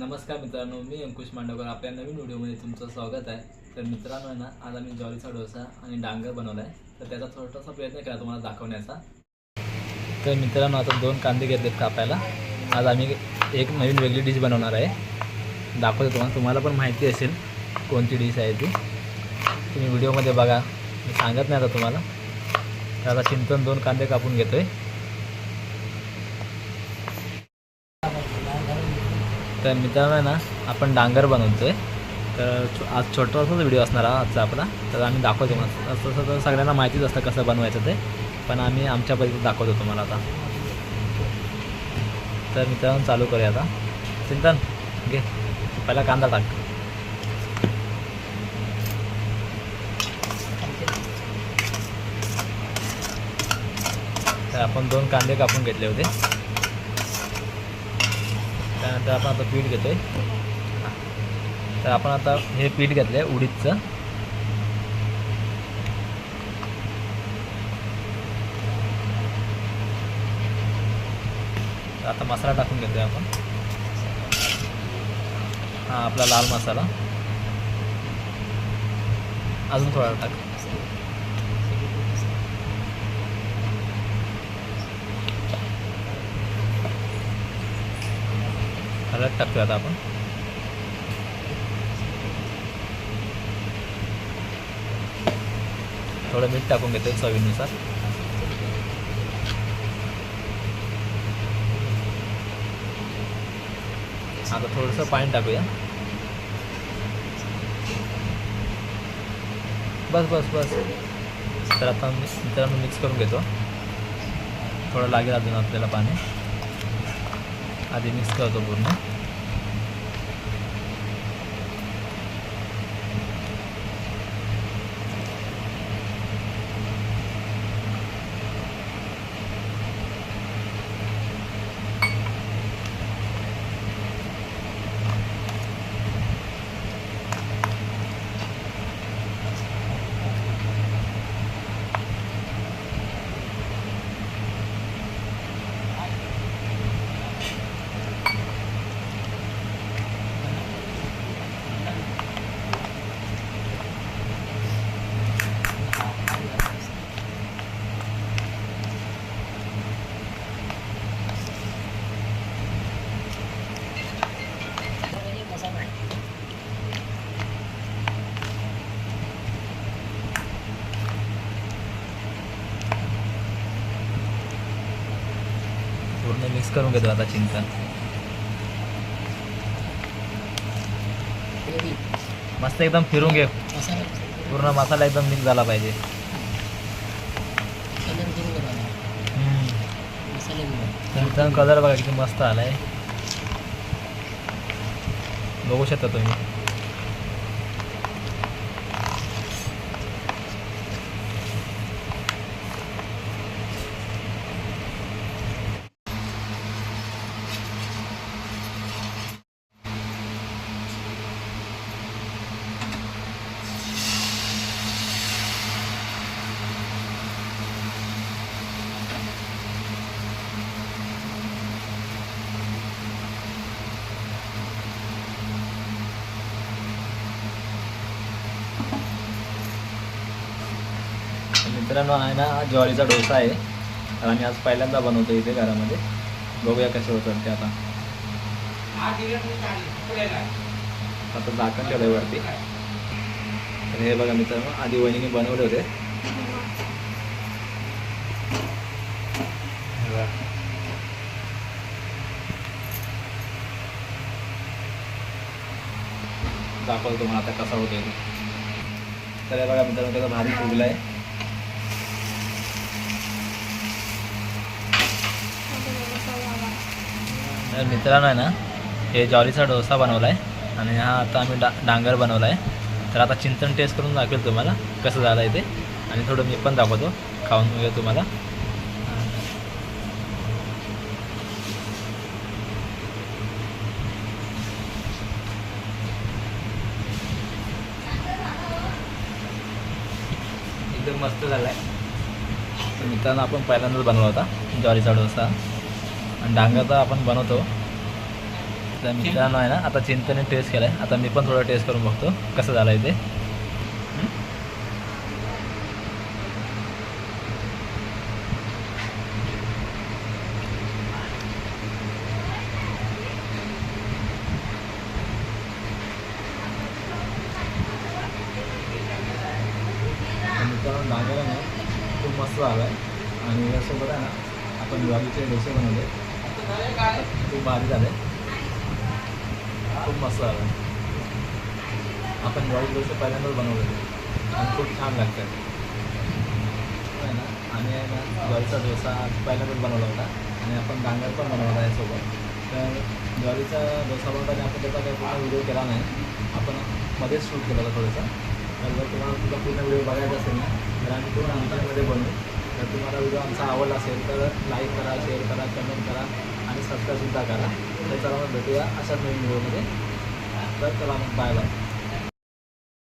नमस्कार मित्रांनो मी अंकुश मांडवकर. आपल्या नवीन व्हिडिओमध्ये तुमचं स्वागत आहे. तर मित्रांनो आहे ना आज आम्ही ज्वारीचा डोसा आणि डांगर बनवला आहे तर त्याचा छोटासा प्रयत्न केला तुम्हाला दाखवण्याचा. तर मित्रांनो आता दोन कांदे घेतलेत कापायला. आज आम्ही एक नवीन वेगळी डिश बनवणार आहे. दाखवतो तुम्हाला. तुम्हाला पण माहिती असेल कोणती डिश आहे ती. तुम्ही व्हिडिओमध्ये बघा. सांगत नाही आता तुम्हाला. तर आता चिंतन दोन कांदे कापून घेतो आहे तर मित्रांनो आहे ना आपण डांगर बनवतो आहे तर छो- आज छोटासाच व्हिडिओ असणार हा आजचा आपला. तर आम्ही दाखवतो मग तसं तसं तर सगळ्यांना माहितीच असतं कसं बनवायचं ते. पण आम्ही आमच्या पद्धतीत दाखवतो तुम्हाला आता. तर मित्रांनो चालू करूया आता. चिंतन घे. पहिला कांदा टाक. तर आपण दोन कांदे कापून घेतले होते. त्यानंतर आपण आता पीठ घेतो आहे तर आपण आता हे पीठ घेतलं आहे उडीदचं. तर आता मसाला टाकून घेतो आहे आपण. हा आपला लाल मसाला. अजून थोडा टाक. हळद टाकतोय आता आपण. थोडं मीठ टाकून घेतोय चवीनुसार. आता थोडंसं पाणी टाकूया. बस बस बस. तर आता मी मित्रांनो मिक्स करून घेतो. थोडं लागेल अजून आपल्याला पाणी. आधी मिक्स करतो पूर्ण पूर्ण मिक्स करून घेतो आता चिंतन. मस्त एकदम फिरून घे. पूर्ण मसाला एकदम मिक्स झाला पाहिजे. चिंतन कलर बघा किती मस्त आलाय. बघू शकता तुम्ही. मित्रांनो आहे ना ज्वारीचा डोसा आहे. आणि आज पहिल्यांदा बनवतो इथे घरामध्ये. बघूया कसे होतात ते आता. आता झाकण ठेवलं आहे वरती. तर हे बघा मित्रांनो आधी वहिनीने बनवले होते. दाखवतो तुम्हाला आता कसा होतो तर हे बघा मित्रांनो त्याचा भारी फुगला आहे तर मित्रांनो आहे ना हे ज्वारीचा डोसा बनवला आहे आणि हा आता आम्ही डा डांगर बनवला आहे तर आता चिंतन टेस्ट करून दाखवेल तुम्हाला कसं झालं आहे ते. आणि थोडं मी पण दाखवतो खाऊन वगैरे तुम्हाला. एकदम मस्त झाला आहे तर मित्रांनो आपण पहिल्यांदाच बनवला होता ज्वारीचा डोसा. आणि डांगर तर आपण बनवतो. तर मित्रांनो आहे ना आता चिंतेने टेस्ट केलाय. आहे आता मी पण थोडं टेस्ट करून बघतो कसं झालं आहे ते डांगर ना खूप मस्त झालं आहे आणि यासोबत आहे ना आपण ज्वारीचे डोसे बनवले. खूप भारी आहे खूप मस्त झालं आपण ज्वारी डोसे पहिल्यांदाच बनवलेले आणि खूप छान लागतात आहे ना? आणि आहे ना ज्वारीचा डोसा पहिल्यांदाच बनवला होता. आणि आपण डांगर पण बनवला आहे सोबत तर ज्वारीचा डोसा बनवताना आपण त्याचा काही पूर्ण व्हिडिओ केला नाही आपण मध्येच शूट केला होता थोडासा. तर जर तुम्हाला तुझा पूर्ण व्हिडिओ बघायचा असेल ना तर आम्ही पूर्ण अंतरमध्ये बनवू तर तुम्हाला व्हिडिओ आमचा आवडला असेल तर लाईक करा शेअर करा कमेंट करा आणि सबस्क्राईबसुद्धा करा. तर चला मग भेटूया अशाच नवीन व्हिडिओमध्ये तर चला मग बाय बाय